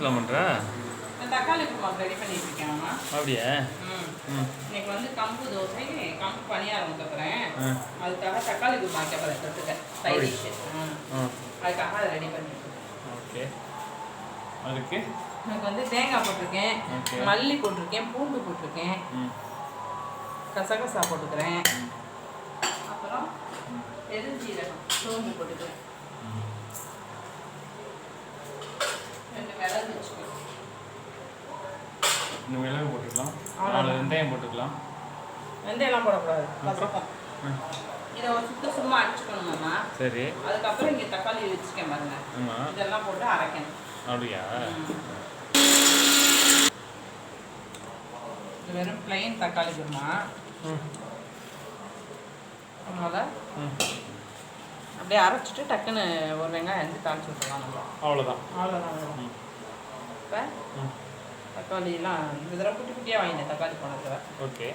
நேரத்தில் பண்ணுற தக்காளி குருமா ரெடி பண்ணிட்டு இருக்கேன் அப்படியா? இன்னைக்கு வந்து கம்பு தோசை கம்பு பணியாரம் ஆ. அதுக்காக தக்காளி குருமா வைக்கப்படுறேன் தொட்டுக்க. சைட் டிஷ் ஆ. அதுக்காக அதை ரெடி பண்ணிட்டு ஓகே. அதுக்கு? எனக்கு வந்து தேங்காய் போட்டிருக்கேன். மல்லி போட்டிருக்கேன் பூண்டு போட்டிருக்கேன். ம். கசகசா போட்டுக்கிறேன். அப்புறம் பெருஞ்சீரகம் சோம்பு போட்டுக்கிறேன் ரெண்டு மிளகு வச்சுக்கணும் இன்னும் மிளகு போட்டுக்கலாம். நாலு வெந்தயம் போட்டுக்கலாம். வெந்தயம்லாம் போடக்கூடாது. கசக்கும் ம். இதை ஒரு சுத்த சும்மா அடிச்சுக்கணுமாம்மா சரி. அதுக்கப்புறம் இங்கே தக்காளி வச்சுக்கேன் பாருங்க. இதெல்லாம் போட்டு அரைக்கணும். அப்படியா? இது வெறும் பிளெயின் தக்காளி குருமா அதனால ம். அப்படியே அரைச்சிட்டு டக்குன்னு ஒரு வெங்காயம் வந்து தாளிச்சு நம்ம. அவ்வளோதான் அவ்வளோதான் ம். இப்போ ம் தக்காளிலாம் இந்த தடவை குட்டி குட்டியாக வாங்கினேன் தக்காளி போன தடவை. ஓகே.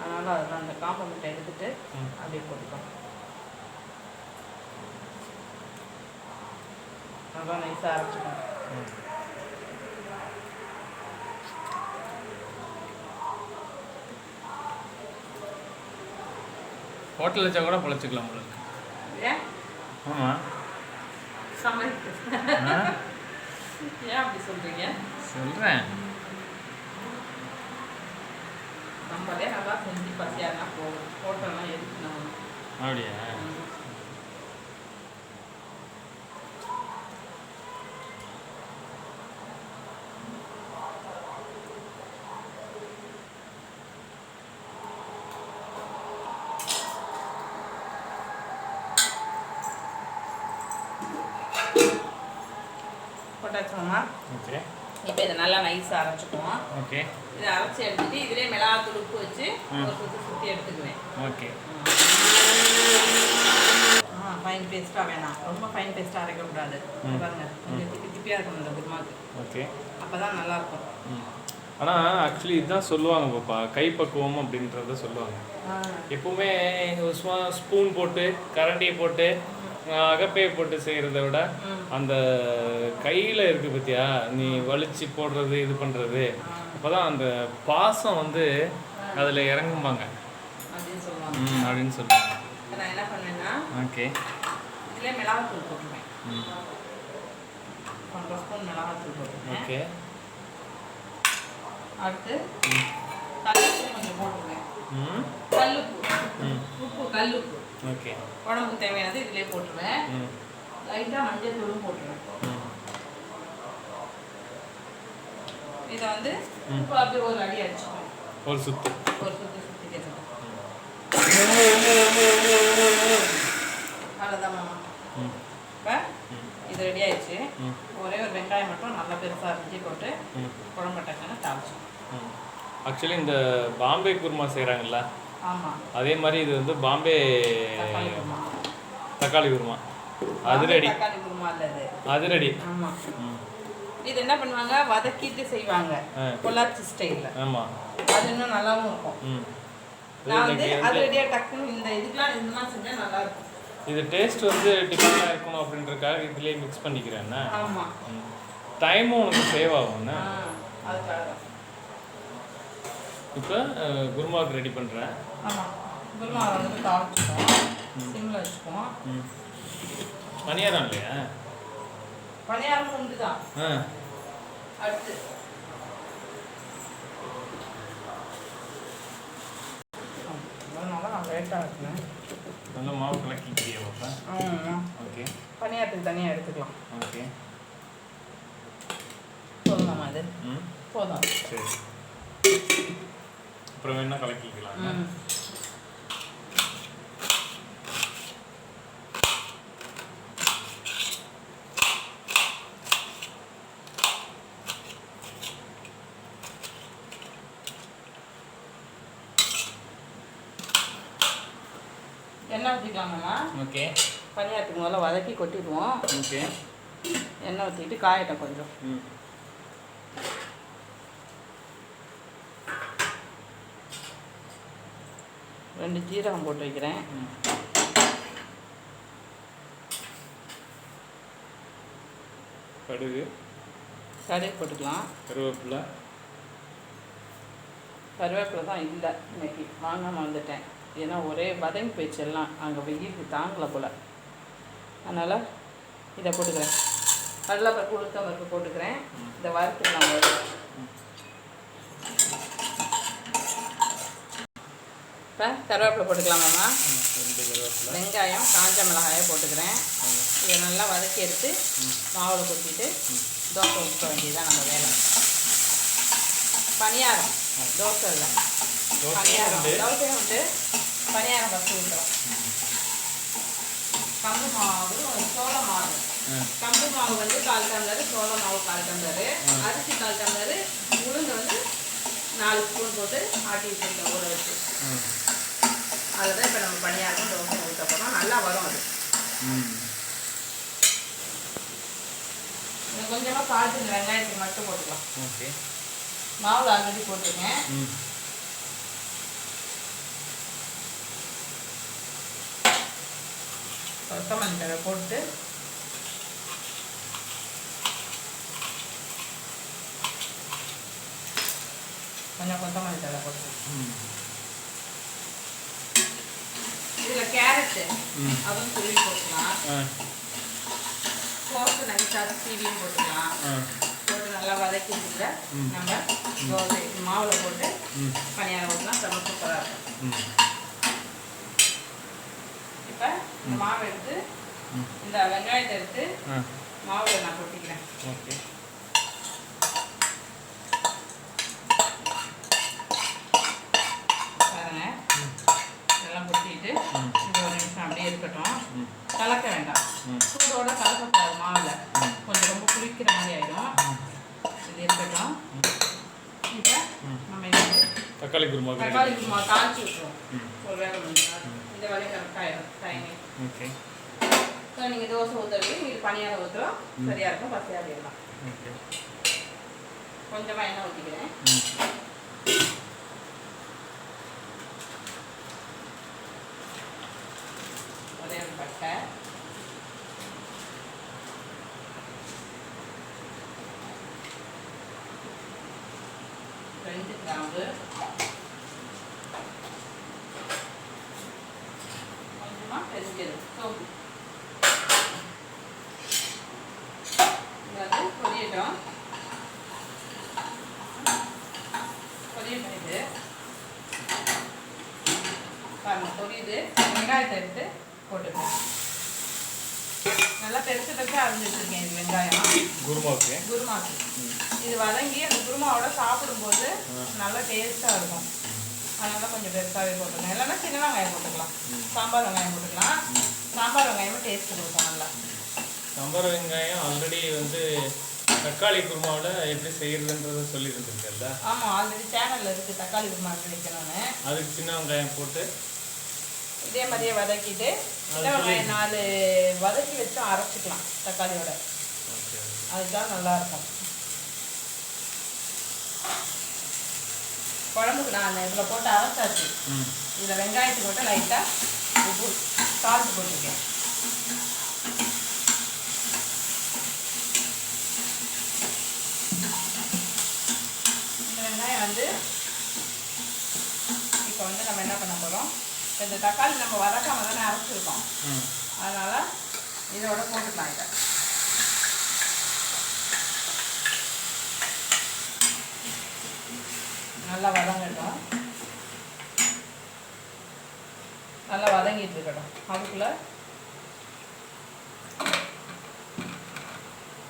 அதனால் அதெல்லாம் அந்த காம்பை மட்டும் எடுத்துட்டு அப்படியே போட்டுக்கலாம். நல்லா நைஸாக அரைச்சிக்கணும் ஹோட்டல் வச்சா கூட பொழைச்சிக்கலாம் உங்களுக்கு. ஆமாம் சமைக்கு ஏன் அப்படி சொல்கிறீங்க சொல்கிறேன் நம்மளே நல்லா செஞ்சு ஹோட்டல்லாம் எதுக்கு நம்ம? அப்படியா? போட்டாச்சோம்மா ஓகே. இப்போ இதை நல்லா நைஸாக அரைச்சிக்குவோம். ஓகே. இதை அரைச்சி எடுத்துட்டு இதிலே மிளகாத்தூள் உப்பு வச்சு. ஒரு சுற்றி சுற்றி எடுத்துக்குவேன். ஓகே. ஆ ஃபைன் பேஸ்ட்டாக வேணாம். ரொம்ப ஃபைன் பேஸ்ட்டாக அரைக்கக்கூடாது. பாருங்க கொஞ்சம் திப்பி திப்பியாக இருக்கணும் இந்த குருமாக்கு. ஓகே. அப்போ தான் நல்லாயிருக்கும் ஆனால் ஆக்சுவலி இதுதான் சொல்லுவாங்க பாப்பா. கைப்பக்குவம் அப்படின்றத சொல்லுவாங்க. எப்பவுமே சும்மா ஸ்பூன் போட்டு கரண்டியை போட்டு அகப்பையை போட்டு செய்கிறத விட. அந்த கையில் இருக்கு பார்த்தியா நீ வலிச்சு போடுறது இது பண்ணுறது அப்போ தான் அந்த பாசம் வந்து அதில் இறங்கும்பாங்க. அப்படின்னு சொல்லுவாங்க. ம் அப்படின்னு சொல்லுவாங்க. இப்ப நான் என்ன பண்ணேன்னா ஓகே. இதிலே மிளகாத்தூள் போட்டுருவேன். ம். ஒன்றரை ஸ்பூன் மிளகாத்தூள் போட்டுருவேன். ஓகே. அடுத்து கல்லுப்பு கொஞ்சம் போட்டுருவேன். ம். கல்லுப்பு. ம். உப்பு கல்லுப்பு. ஓகே. உடம்புக்கு தேவையானது இதிலே போட்டுருவேன். லைட்டாக மஞ்சள் தூளும் போட்டுருவேன். இதை வந்து. இப்போ அப்படியே ஒரு அடி அடிச்சுக்குவேன். ஒரு சுத்து. ஒரு சுற்றி சுற்றிக்கிறது அவ்வளோதான் மாமா. ம். இப்போ இது ரெடி ஆயிடுச்சு. ஒரே ஒரு வெங்காயம் மட்டும் நல்லா பெருசாக அரிஞ்சு போட்டு குழம்பு டக்குன்னு தாளிச்சோம் ஆக்சுவலி இந்த பாம்பே குருமா செய்கிறாங்கல்ல அதே மாதிரி இது வந்து பாம்பே தக்காளி குருமா. அதிரடி. அதிரடி. இது என்ன பண்ணுவாங்க? வதக்கிட்டு செய்வாங்க. பொள்ளாச்சி ஸ்டைலில். ஆமாம் அது இன்னும் நல்லாவும் இருக்கும். நான் வந்து டக்குன்னு இந்த இதெல்லாம் நல்லா இருக்கும். இது டேஸ்ட் வந்து டிஃப்ரெண்டாக இருக்கணும் அப்படின்றதுக்காக இதுலேயே மிக்ஸ் பண்ணிக்கிறேன்னா ஆமாம் டைமும் உனக்கு சேவ் ஆகும்ண்ணா இப்போ குருமாவுக்கு ரெடி பண்ணுறேன் ஆமாம் குருமா வந்து தாளிச்சுப்போம். சிம்மில் வச்சுக்குவோம் பணியாரம் இல்லையா? பணியாரம் உண்டு தான் அடுத்து. அதனால நான் லேட்டாக இருக்குனேன் நல்ல மாவு கலக்கிக்கிறியா பாப்பா. ஆமாம் ஓகே. பணியாரத்துக்கு தனியாக எடுத்துக்கலாம். ஓகே. போதுமாம்மா இது? ம். போதும். சரி. அப்புறம் வேணா கலக்கிக்கலாம் ம் எண்ணெய் ஊற்றிக்கலாமாம்மா ஓகே. பணியாரத்துக்கு முதல்ல வதக்கி கொட்டிடுவோம். ஓகே. எண்ணெய் ஊற்றிட்டு காயட்டும் கொஞ்சம். ரெண்டு ஜீரகம் போட்டு வைக்கிறேன். கடுகு. கடுகு போட்டுக்கலாம். கருவேப்பிலை. கருவேப்பிலை தான் இல்லை இன்னைக்கு வாங்காமல் வந்துட்டேன். ஏன்னா ஒரே வதங்கி போயிடுச்சு எல்லாம். அங்கே வெயிலுக்கு தாங்கலை போல். அதனால் இதை போட்டுக்கிறேன். கடலைப்பருப்பு உளுத்தம் பருப்பு போட்டுக்கிறேன் இதை வறுத்துக்கலாம் இப்போ கருவேப்பிலை போட்டுக்கலாமாம்மா வெங்காயம் காஞ்ச மிளகாயை போட்டுக்கிறேன். இதை நல்லா வதக்கி எடுத்து மாவில் கொட்டிட்டு தோசை ஊற்ற வேண்டியதுதான் நம்ம வேலை. பணியாரம். தோசை இல்லை. பணியாரம். தோசையும் உண்டு. பணியாரம் ஃபஸ்ட்டு ஊற்றுறோம் கம்பு மாவு சோள மாவு. கம்பு மாவு வந்து கால் டம்ளர் சோள மாவு கால் டம்ளர். அரிசி கால் டம்ளர் உளுந்து வந்து நாலு ஸ்பூன் போட்டு ஆட்டி வச்சுருக்கோம் ஊற வச்சு. அதில் இப்போ நம்ம பணியாரம் தோசை ஊற்ற போகிறோம் நல்லா வரும் அது. கொஞ்சமாக காய்ச்சி வெங்காயத்துக்கு மட்டும் போட்டுக்கலாம். ஓகே. மாவில் ஆல்ரெடி போட்டிருக்கேன். கொத்தமல்லி தழை போட்டு கொஞ்சம் கொத்தமல்லி தழை போட்டு இதில் கேரட்டு. அதுவும் துருவி போட்டுக்கலாம். சோப்பு நைஸாக சீவியும் போட்டுக்கலாம். போட்டு நல்லா வதக்கிட்டு. நம்ம தோசை மாவில் போட்டு பணியாரம் ஊற்றலாம் செம்ம சூப்பராக இருக்கும். இப்போ இந்த மாவு எடுத்து இந்த வெங்காயத்தை எடுத்து மாவில் நான் கொட்டிக்கிறேன். ஓகே. பாருங்க. இதெல்லாம் கொட்டிட்டு. இது ஒரு நிமிஷம் அப்படியே இருக்கட்டும். கலக்க வேண்டாம். சூடோட கலக்கக்கூடாது மாவில். கொஞ்சம் ரொம்ப புளிக்கிற மாதிரி ஆயிடும். இது இருக்கட்டும். இப்போ நம்ம தக்காளி குருமா தக்காளி குருமா தாளிச்சு விட்டுருவோம். ஒரு வேலை இந்த வேலையை கரெக்டாகிடும் டைமிங் ஓகே ஸோ நீங்கள் தோசை ஊற்றுறீங்க நீங்கள் பணியாரம் ஊற்றுறோம் சரியாக இருக்கும் பசியாக ஓகே கொஞ்சமாக எண்ணெய் ஊற்றிக்கிறேன் ஒரு பட்டை. ரெண்டு கிராம்பு கொஞ்சமாக பெருஞ்சீரகம் சோப்பு இது வந்து பொரியட்டும் பொரிய பண்ணிட்டு பாருங்க பொரியுது வெங்காயத்தை எடுத்து போட்டுக்கணும் நல்லா பெருசு பெருசாக அரிஞ்சு வச்சுருக்கேன் இது வெங்காயம். குருமாவுக்கு? குருமாக்கு. ம். இது வதங்கி அந்த குருமாவோட சாப்பிடும்போது. நல்லா டேஸ்ட்டாக இருக்கும். அதனால கொஞ்சம் பெருசாகவே போட்டுக்கலாம். இல்லைன்னா சின்ன வெங்காயம் போட்டுக்கலாம். சாம்பார் வெங்காயம் போட்டுக்கலாம். சாம்பார் வெங்காயமும் டேஸ்ட் கொடுக்கும் நல்லா. சாம்பார் வெங்காயம் ஆல்ரெடி வந்து தக்காளி குருமாவில் எப்படி செய்யறதுன்றத சொல்லி இருந்திருக்கல்ல ஆமாம் ஆல்ரெடி சேனலில் இருக்குது தக்காளி குருமா வைக்கணும்னு அதுக்கு சின்ன வெங்காயம் போட்டு இதே மாதிரியே வதக்கிட்டு சின்ன வெங்காயம் நாலு வதக்கி வச்சு அரைச்சிக்கலாம் தக்காளியோட. அதுதான் நல்லா இருக்கும் குழம்புக்கு நான் இதில் போட்டு அரைச்சாச்சு. இதில் வெங்காயத்துக்கு மட்டும் லைட்டாக உப்பு சால்ட் போட்டிருக்கேன். இந்த வெங்காயம் வந்து இப்போ வந்து நம்ம என்ன பண்ண போகிறோம் இந்த தக்காளி நம்ம வதக்காம தானே அரைச்சிருக்கோம். அதனால் இதோட போட்டுக்கலாம் இதை. நல்லா வதங்கட்டும் நல்லா வதங்கிட்டு இருக்கட்டும். அதுக்குள்ள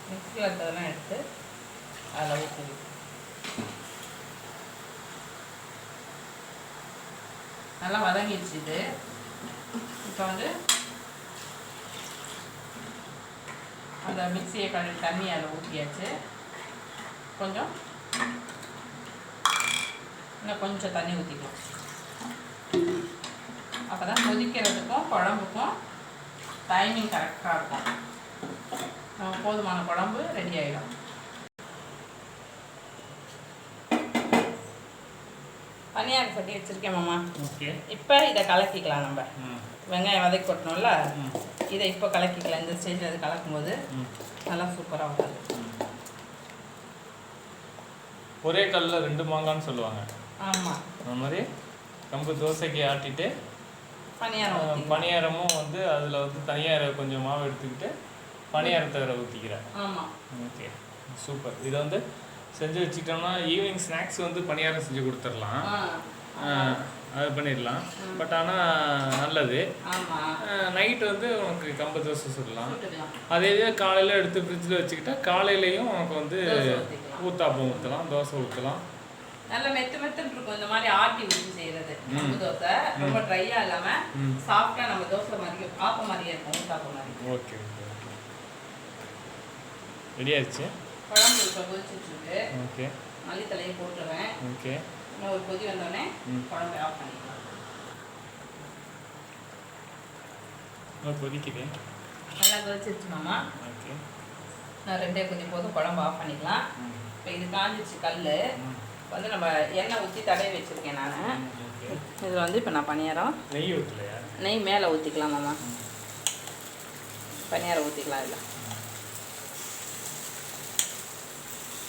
மிக்ஸியில் இருக்கிறதெல்லாம் எடுத்து அதில் ஊற்றி நல்லா வதங்கிடுச்சு இது இப்போ வந்து அந்த மிக்சியை கழுவி தண்ணி அதில் ஊற்றியாச்சு கொஞ்சம். இன்னும் கொஞ்சம் தண்ணி ஊற்றிக்கலாம் அப்போ தான் கொதிக்கிறதுக்கும் குழம்புக்கும் டைமிங் கரெக்டாக இருக்கும். நம்ம போதுமான குழம்பு ரெடி ஆகிடும் பனியாரம் சட்டி வச்சுருக்கேன் மாமா. ஓகே. இப்போ இதை கலக்கிக்கலாம் நம்ம. வெங்காயம் வதக்கி கொட்டணும்ல இதை இப்போ கலக்கிக்கலாம். இந்த ஸ்டேஜில் இது கலக்கும்போது நல்லா சூப்பராக வரும் ம். ஒரே கல்லில் ரெண்டு மாங்கான்னு சொல்லுவாங்க. ஆமாம் அந்த மாதிரி கம்பு தோசைக்கு ஆட்டிட்டு பணியாரம். பணியாரமும் வந்து அதில் வந்து தனியாக கொஞ்சம் மாவு எடுத்துக்கிட்டு பணியாரத்தை ஊற்றிக்கிறேன் ஆமாம் ஓகே. சூப்பர். இதை வந்து செஞ்சு வச்சுக்கிட்டோம்னா ஈவினிங் ஸ்நாக்ஸ் வந்து பணியாரம் செஞ்சு கொடுத்துடலாம். அது பண்ணிடலாம். பட் ஆனால் நல்லது. நைட் வந்து உனக்கு கம்பு தோசை சுடலாம் அதே இது காலையில் எடுத்து ஃப்ரிட்ஜில் வச்சுக்கிட்டா காலையிலையும் உனக்கு வந்து. ஊத்தாப்பம் ஊற்றலாம் தோசை ஊற்றலாம் நல்ல மெத்து மெத்துன்னு இருக்கும். இந்த மாதிரி ஆட்டி ஊற்றி செய்யறது. கம்பு தோசை ரொம்ப ட்ரையா இல்லாம ம். சாஃப்டா நம்ம தோசை மாதிரி ஆப்ப மாதிரியே இருக்கும் ஊத்தாப்ப மாதிரி ஓகே ஓகே ரெடி ஆயிடுச்சு? குழம்பு இப்போ கொதிச்சுட்டு இருக்கு ஓகே. மல்லித்தலையை போட்டுருவேன். ஓகே. இன்னும் ஒரு கொதி வந்தோடனே. குழம்பு ஆஃப் பண்ணிக்கலாம். கொதிக்குது. நல்லா கொதிச்சிருச்சு மாமா. ஓகே. நான் ரெண்டே கொதி போதும் குழம்பு ஆஃப் பண்ணிக்கலாம். இப்போ இது காஞ்சிச்சு கல். வந்து நம்ம எண்ணெய் ஊற்றி தடவி வச்சுருக்கேன் நான். இதில் வந்து இப்போ நான் பணியாரம். நெய் ஊற்றலையா நெய் மேலே ஊற்றிக்கலாம் மாமா. பணியாரம் ஊற்றிக்கலாம் இல்லை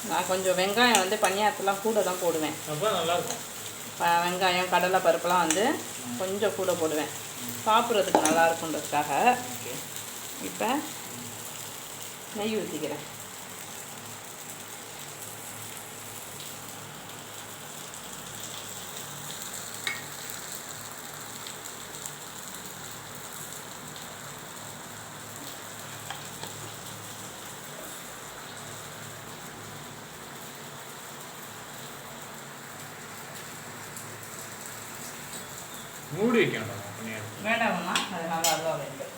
நான் கொஞ்சம் வெங்காயம் வந்து பணியாரத்துலாம் கூட தான் போடுவேன். வெங்காயம் கடலை பருப்புலாம் வந்து கொஞ்சம் கூட போடுவேன். சாப்பிட்றதுக்கு நல்லா இருக்குன்றதுக்காக இப்போ நெய் ஊற்றிக்கிறேன் மூடி வைக்கணும். பணியாரம் வேண்டாமம்மா அது நல்லா அதுவாக வேண்டும்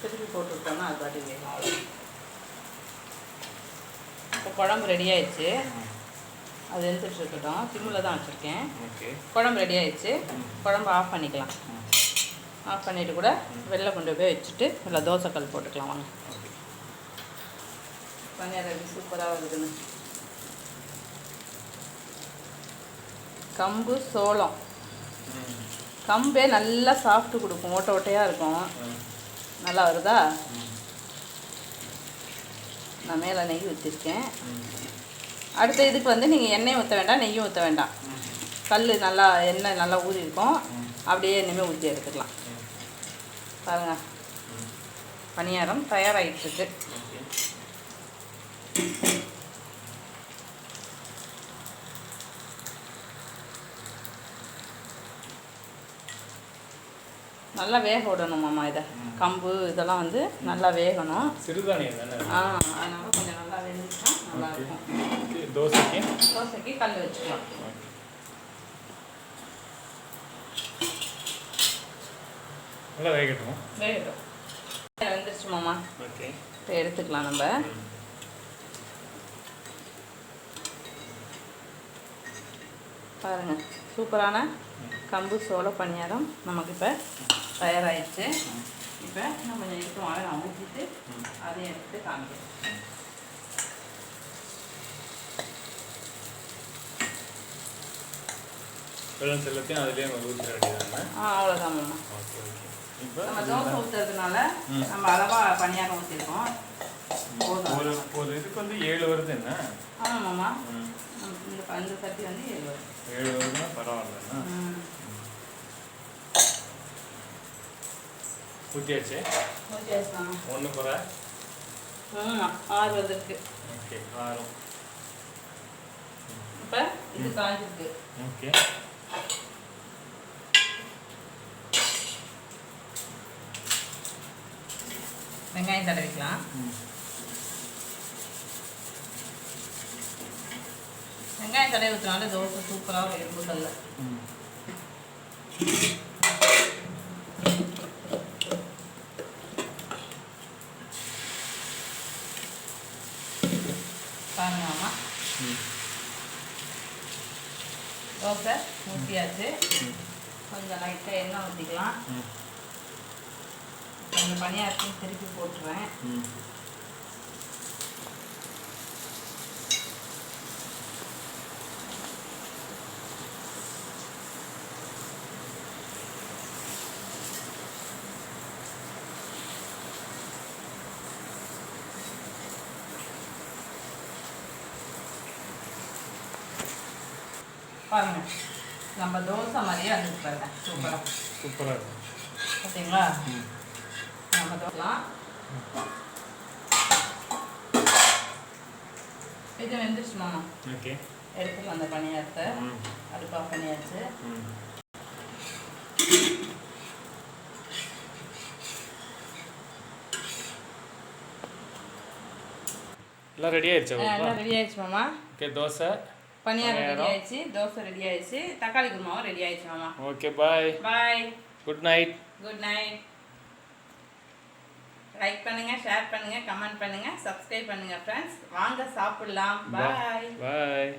திருப்பி போட்டு விட்டோம்னா அது அவ்வளோ இப்போ குழம்பு ரெடி ஆயிடுச்சு. அது எடுத்துட்டு இருக்கட்டும். சிம்மில் தான் வச்சுருக்கேன். குழம்பு ரெடி ஆயிடுச்சு. குழம்பு ஆஃப் பண்ணிக்கலாம். ஆஃப் பண்ணிட்டு கூட வெளில கொண்டு போய் வச்சுட்டு இல்லை தோசைக்கல் போட்டுக்கலாம் வாங்க. பன்னீர் சூப்பராக வருதுன்னு. கம்பு சோளம். கம்பே நல்லா சாஃப்ட்டு கொடுக்கும். ஓட்ட ஓட்டையாக இருக்கும். நல்லா வருதா? நான் மேலே நெய் ஊற்றிருக்கேன் அடுத்த இதுக்கு வந்து நீங்கள் எண்ணெய் ஊற்ற வேண்டாம் நெய்யும் ஊற்ற வேண்டாம். கல் நல்லா எண்ணெய் நல்லா ஊறி இருக்கும். அப்படியே இனிமேல் ஊற்றி எடுத்துக்கலாம். பாருங்கள் பணியாரம் தயாராகிட்டுருக்கு நல்லா வேக விடணுமாம்மா இதை. கம்பு இதெல்லாம் வந்து நல்லா வேகணும். சிறுதானியம் தானே ஆ அதனால கொஞ்சம் நல்லா வெந்துச்சுன்னா நல்லா. இருக்கும். தோசைக்கு? தோசைக்கு கல் வச்சுக்கலாம். நல்லா வேகட்டும்? வேகட்டும். வெந்துருச்சு மாமா. ஓகே. இப்போ எடுத்துக்கலாம் நம்ம. ம். பாருங்கள் சூப்பரான கம்பு சோள பணியாரம் நமக்கு இப்போ தயாராகிடுச்சு இப்போ இன்னும் கொஞ்சம் எடுத்து வாங்க நான் ஊற்றிட்டு அதையும் எடுத்து காமிக்கிறேன். வெள்ளம் செல்லத்தையும் அதுலேயே நம்ம ஊற்ற வேண்டியதானே ஆ அவ்வளோதான் மாமா. Okay okay. இப்போ நம்ம தோசை ஊற்றுறதுனால. நம்ம அளவாக பணியாரம் ஊற்றிருக்கோம் ஒரு ஒரு இதுக்கு வந்து ஏழு வருது என்ன? ஆமாம் மாமா. இந்த இந்த சட்டி வந்து ஏழு வரும் ஏழு வருதுன்னா பரவாயில்லண்ணா ம் ஊற்றியாச்சு ஒன்று குறை ஆறு வந்திருக்கு. ஓகே ஆறும் இப்போ இது காஞ்சிருக்கு. ஓகே. வெங்காயம் தடவிக்கலாம். வெங்காயம் தடவி ஊற்றினாலே தோசை சூப்பராக வரும் குண்டல்ல ம் பாருங்க அம்மா ம் தோசை ஊற்றியாச்சு கொஞ்சம் லைட்டாக எண்ணெய் ஊற்றிக்கலாம் கொஞ்சம் பணியாரத்தையும் திருப்பி போட்டுருவேன். ம். பாருங்க. நம்ம தோசை மாதிரியே அது பாருங்க. சூப்பராக சூப்பராக இருக்கும் ம். நம்ம தோசலாம். இது வெந்துருச்சு மாமா. ஓகே. எடுத்துக்கலாம் அந்த பணியாரத்தை ம். அடுப்பா பண்ணியாச்சு. எல்லாம் ரெடி ஆயிடுச்சா எல்லாம் ரெடி ஆயிடுச்சு மாமா. ஓகே தோசை. பணியாரம் ரெடி. ஆயிடுச்சு தோசை ரெடி ஆயிடுச்சு தக்காளி குருமாவும் ரெடி ஆயிடுச்சு மாமா. Okay bye. Bye. Good night. Good night. Like பண்ணுங்க ஷேர் பண்ணுங்க கமெண்ட் பண்ணுங்க சப்ஸ்கிரைப் பண்ணுங்க ஃப்ரெண்ட்ஸ் வாங்க சாப்பிடலாம். பாய். பாய்.